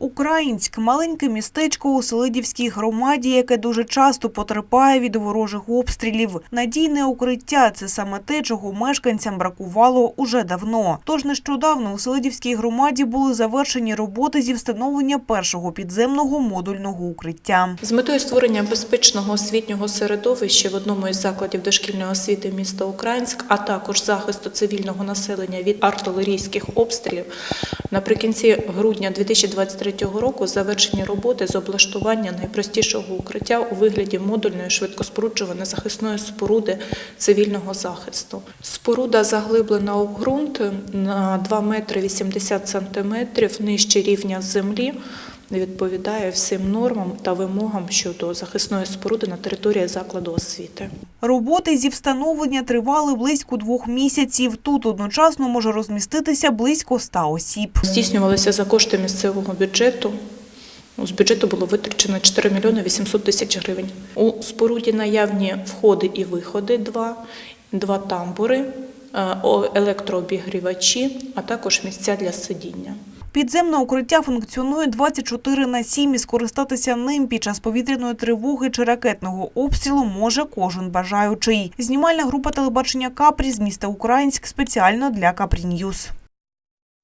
Українськ маленьке містечко у Селидівській громаді, яке дуже часто потерпає від ворожих обстрілів. Надійне укриття це саме те, чого мешканцям бракувало уже давно. Тож нещодавно у Селидівській громаді були завершені роботи зі встановлення першого підземного модульного укриття. З метою створення безпечного освітнього середовища в одному із закладів дошкільної освіти міста Українськ, а також захисту цивільного населення від артилерійських обстрілів, наприкінці грудня 2023 року завершені роботи з облаштування найпростішого укриття у вигляді модульної швидкоспоруджуваної захисної споруди цивільного захисту. Споруда заглиблена у ґрунт на 2 метри 80 сантиметрів нижче рівня землі не відповідає всім нормам та вимогам щодо захисної споруди на території закладу освіти. Роботи зі встановлення тривали близько двох місяців. Тут одночасно може розміститися близько ста осіб. Здійснювалися за кошти місцевого бюджету. Ну, З бюджету було витрачено 4 мільйони 800 тисяч гривень. У споруді наявні входи і виходи два, два тамбури, е, електрообігрівачі, а також місця для сидіння. Підземне укриття функціонує 24 на 7 і скористатися ним під час повітряної тривоги чи ракетного обстрілу може кожен бажаючий. Знімальна група телебачення Капрі з міста Українськ спеціально для Капрі Ньюз.